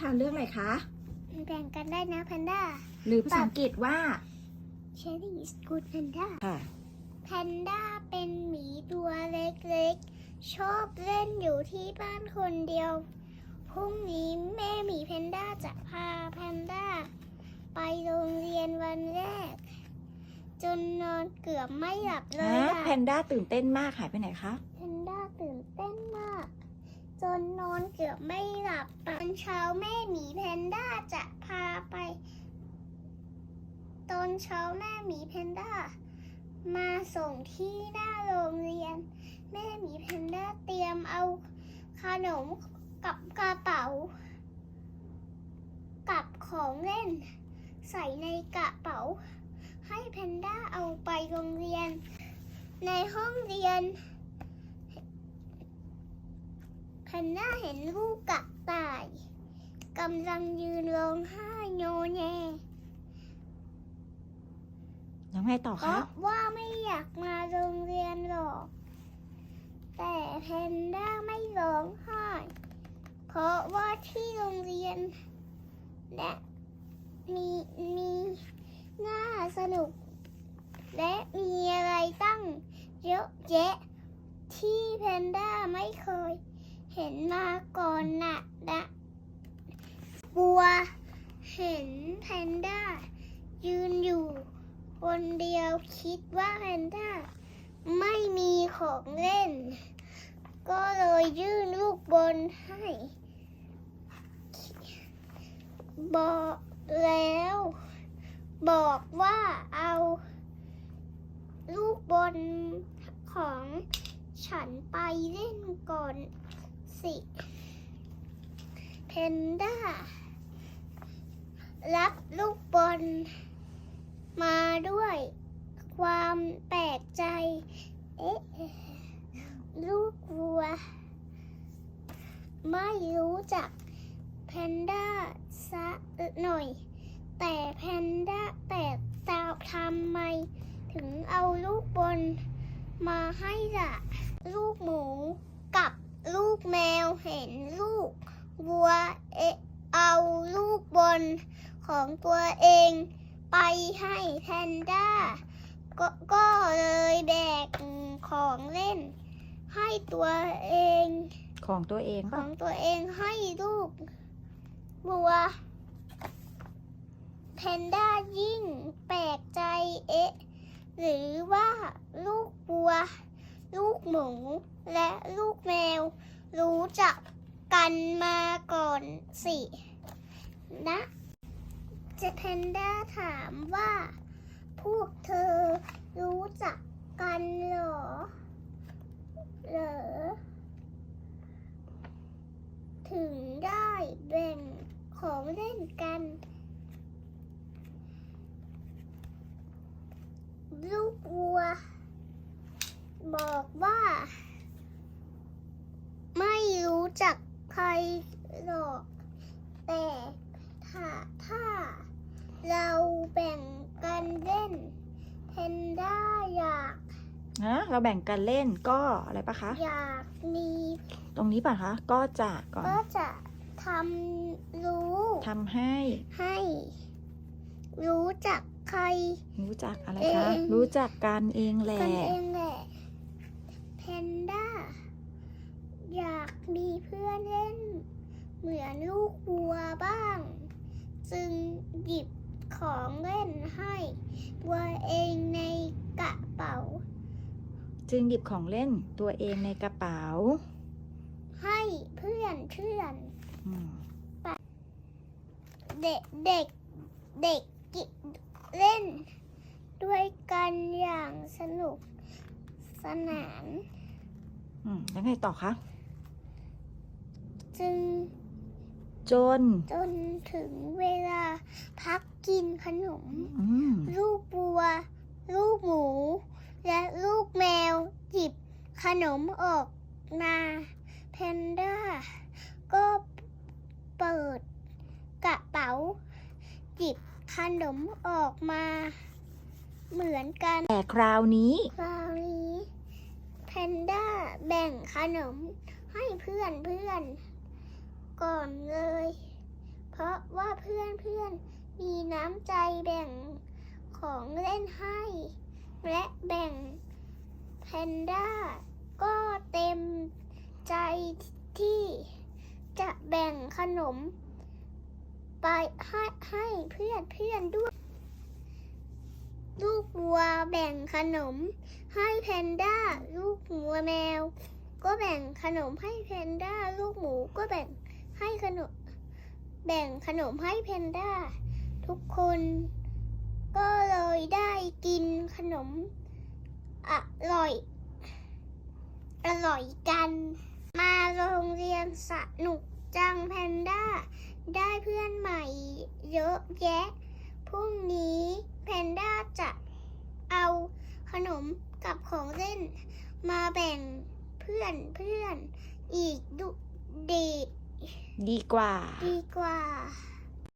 ทานเรื่องอะไรคะแบ่งกันได้นะแพนด้า หรือภาษาอังกฤษว่า Cherry is good panda ค่ะ แพนด้าเป็นหมีตัวเล็กๆ ชอบเล่นอยู่ที่บ้านคนเดียว พรุ่งนี้แม่หมีแพนด้าจะพาแพนด้า ไปโรงเรียนวันแรก จนนอนเกือบไม่หลับเลยฮะค่ะแพนด้าตื่นเต้นมากหายไปไหนคะ แพนด้าตื่นเต้นมาก จนนอนเกือบไม่หลับตอนเช้าแม่หมีแพนด้าจะพาไป ตอนเช้าแม่หมีแพนด้า มาส่งที่หน้าโรงเรียน แม่หมีแพนด้าเตรียมเอาขนมกับกระเป๋า กับของเล่น ใส่ในกระเป๋า ให้แพนด้าเอาไปโรงเรียน ในห้องเรียน แพนด้าเห็นลูกกระต่ายกำลังยืนร้องไห้โยแยแล้วไงต่อเพคะ ราะว่าไม่อยากมาโรงเรียนหรอก แต่แพนด้าไม่ร้องไห้ เพราะว่าที่โรงเรียนและมีมีน่าสนุก และมีอะไรตั้งเยอะแยะที่แพนด้าไม่เคย เห็นมาก่อนนะนะบัว เห็นแพนด้า ยืนอยู่คนเดียวคิดว่าแพนด้า ไม่มีของเล่น ก็เลยยื่นลูกบอลให้ บอกแล้ว บอกว่าเอาลูกบอลของฉันไปเล่นก่อน สิเพนด้า รับลูกบอลมาด้วยความแปลกใจ เอ๊ะ ลูกวัว ไม่รู้จักแพนด้าซะหน่อย แต่แพนด้าแต่ตาทำไม ถึงเอาลูกบอลมาให้ล่ะลูกหมูกับลูกแม เห็นลูกวัวเอะเอาลูกบอลของตัวเองไปให้แพนด้าก็ก็เลยแบกของเล่น ให้ตัวเอง ของตัวเองของตัวเองให้ลูกบัวแพนด้ายิ่งแปลกใจเอ๊ะ หรือว่าลูกบัว ลูกหมูและลูกแมว รู้จักกันมาก่อนสินะเจแพนด้าถามว่า พวกเธอรู้จักกันหรอ เหรอ ถึงได้แบ่งของเล่นกัน ลูกวัว บอกว่า จักใครหรอก แต่ถ้าถ้า เราแบ่งกันเล่นแพนด้าอยากนะเราแบ่งกันเล่นก็อะไรปะคะ อยากมีตรงนี้ป่ะคะ ก็จะก่อนก็จะทำรู้ทำให้ ให้ รู้จักใคร รู้จักอะไรเอคะงรู้จักกันเองแหละกันเองแหละแพนด้า อยากมีเพื่อนเล่น เหมือนลูกวัวบ้าง จึงหยิบของเล่นให้วัวเองในกระเป๋า จึงหยิบของเล่นตัวเองในกระเป๋า ให้เพื่อนเพื่อนอืมเด็กเด็กเด็กกิเล่น ด้วยกันอย่างสนุกสนาน อืมแล้วไงต่อคะ จึงจนจนถึงเวลา พักกินขนม อืมลูกบัว ลูกหมู และลูกแมวหยิบขนมออกมาแพนด้าก็เปิดกระเป๋าหยิบขนมออกมา เหมือนกัน แต่คราวนี้ คราวนี้แพนด้าแบ่งขนมให้เพื่อนเพื่อนๆก่อนเลย พราะว่าเพื่อนๆมีน้ำใจแบ่งของเล่นให้ และแบ่งแพนด้าก็เต็มใจที่จะแบ่งขนม ไปให้ให้เพื่อนเพื่อนด้วย ลูกวัวแบ่งขนม ให้แพนด้า ลูกวัวแมว ก็แบ่งขนมให้แพนด้า ลูกหมูก็แบ่งให้ขนม แบ่งขนมให้แพนด้า ทุกคนก็เลยได้กินขนมอร่อย อร่อยกัน มาโรงเรียนสนุกจังแพนด้า ได้เพื่อนใหม่เยอะแยะ พรุ่งนี้แพนด้าจะเอาขนมกับของเล่น มาแบ่งเพื่อนเพื่อนอีกดุดี ดีกว่า ดีกว่า